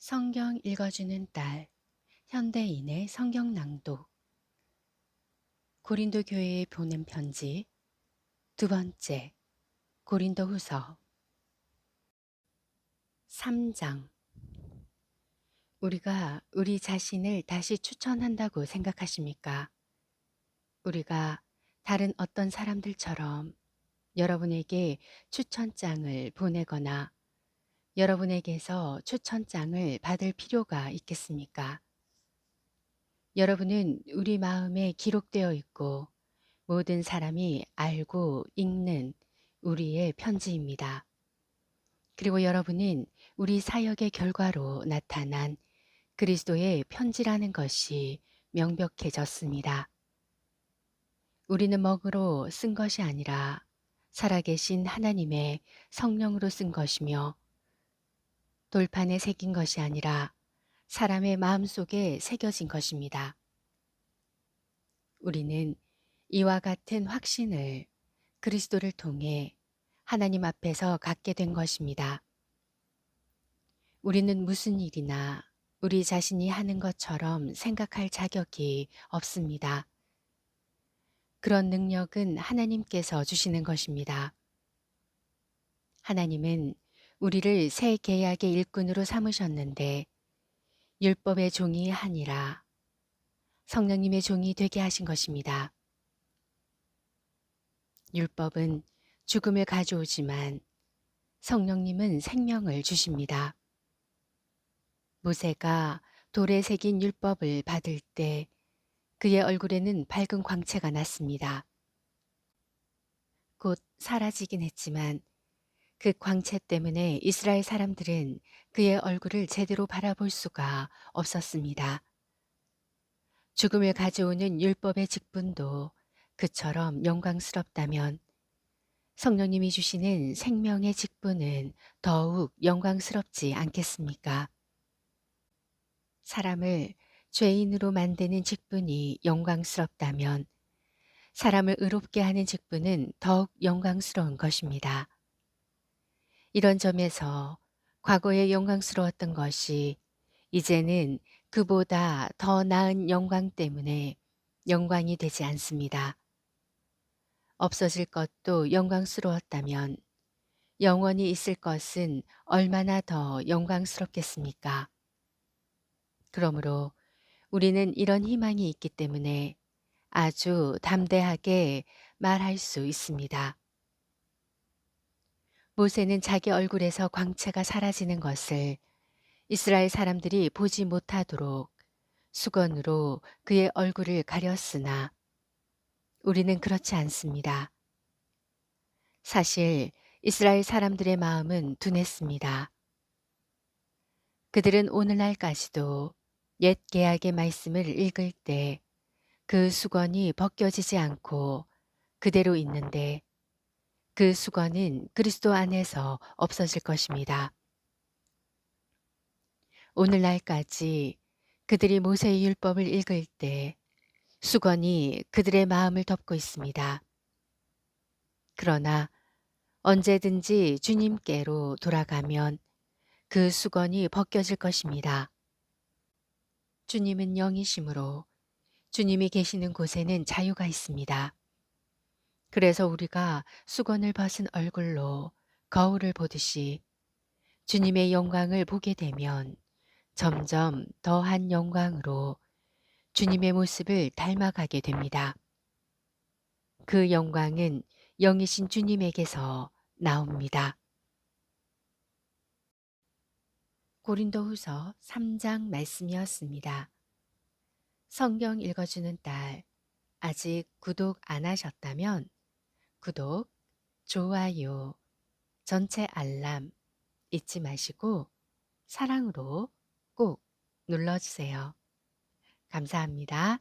성경 읽어주는 딸, 현대인의 성경 낭독. 고린도 교회에 보낸 편지, 두 번째, 고린도 후서. 3장. 우리가 우리 자신을 다시 추천한다고 생각하십니까? 우리가 다른 어떤 사람들처럼 여러분에게 추천장을 보내거나 여러분에게서 추천장을 받을 필요가 있겠습니까? 여러분은 우리 마음에 기록되어 있고 모든 사람이 알고 읽는 우리의 편지입니다. 그리고 여러분은 우리 사역의 결과로 나타난 그리스도의 편지라는 것이 명백해졌습니다. 우리는 먹으로 쓴 것이 아니라 살아계신 하나님의 성령으로 쓴 것이며 돌판에 새긴 것이 아니라 사람의 마음 속에 새겨진 것입니다. 우리는 이와 같은 확신을 그리스도를 통해 하나님 앞에서 갖게 된 것입니다. 우리는 무슨 일이나 우리 자신이 하는 것처럼 생각할 자격이 없습니다. 그런 능력은 하나님께서 주시는 것입니다. 하나님은 우리를 새 계약의 일꾼으로 삼으셨는데 율법의 종이 아니라 성령님의 종이 되게 하신 것입니다. 율법은 죽음을 가져오지만 성령님은 생명을 주십니다. 모세가 돌에 새긴 율법을 받을 때 그의 얼굴에는 밝은 광채가 났습니다. 곧 사라지긴 했지만 그 광채 때문에 이스라엘 사람들은 그의 얼굴을 제대로 바라볼 수가 없었습니다. 죽음을 가져오는 율법의 직분도 그처럼 영광스럽다면 성령님이 주시는 생명의 직분은 더욱 영광스럽지 않겠습니까? 사람을 죄인으로 만드는 직분이 영광스럽다면 사람을 의롭게 하는 직분은 더욱 영광스러운 것입니다. 이런 점에서 과거에 영광스러웠던 것이 이제는 그보다 더 나은 영광 때문에 영광이 되지 않습니다. 없어질 것도 영광스러웠다면 영원히 있을 것은 얼마나 더 영광스럽겠습니까? 그러므로 우리는 이런 희망이 있기 때문에 아주 담대하게 말할 수 있습니다. 모세는 자기 얼굴에서 광채가 사라지는 것을 이스라엘 사람들이 보지 못하도록 수건으로 그의 얼굴을 가렸으나 우리는 그렇지 않습니다. 사실 이스라엘 사람들의 마음은 둔했습니다. 그들은 오늘날까지도 옛 계약의 말씀을 읽을 때 그 수건이 벗겨지지 않고 그대로 있는데 그 수건은 그리스도 안에서 없어질 것입니다. 오늘날까지 그들이 모세의 율법을 읽을 때 수건이 그들의 마음을 덮고 있습니다. 그러나 언제든지 주님께로 돌아가면 그 수건이 벗겨질 것입니다. 주님은 영이심으로 주님이 계시는 곳에는 자유가 있습니다. 그래서 우리가 수건을 벗은 얼굴로 거울을 보듯이 주님의 영광을 보게 되면 점점 더한 영광으로 주님의 모습을 닮아가게 됩니다. 그 영광은 영이신 주님에게서 나옵니다. 고린도 후서 3장 말씀이었습니다. 성경 읽어주는 딸, 아직 구독 안 하셨다면 구독, 좋아요, 전체 알람 잊지 마시고 사랑으로 꼭 눌러주세요. 감사합니다.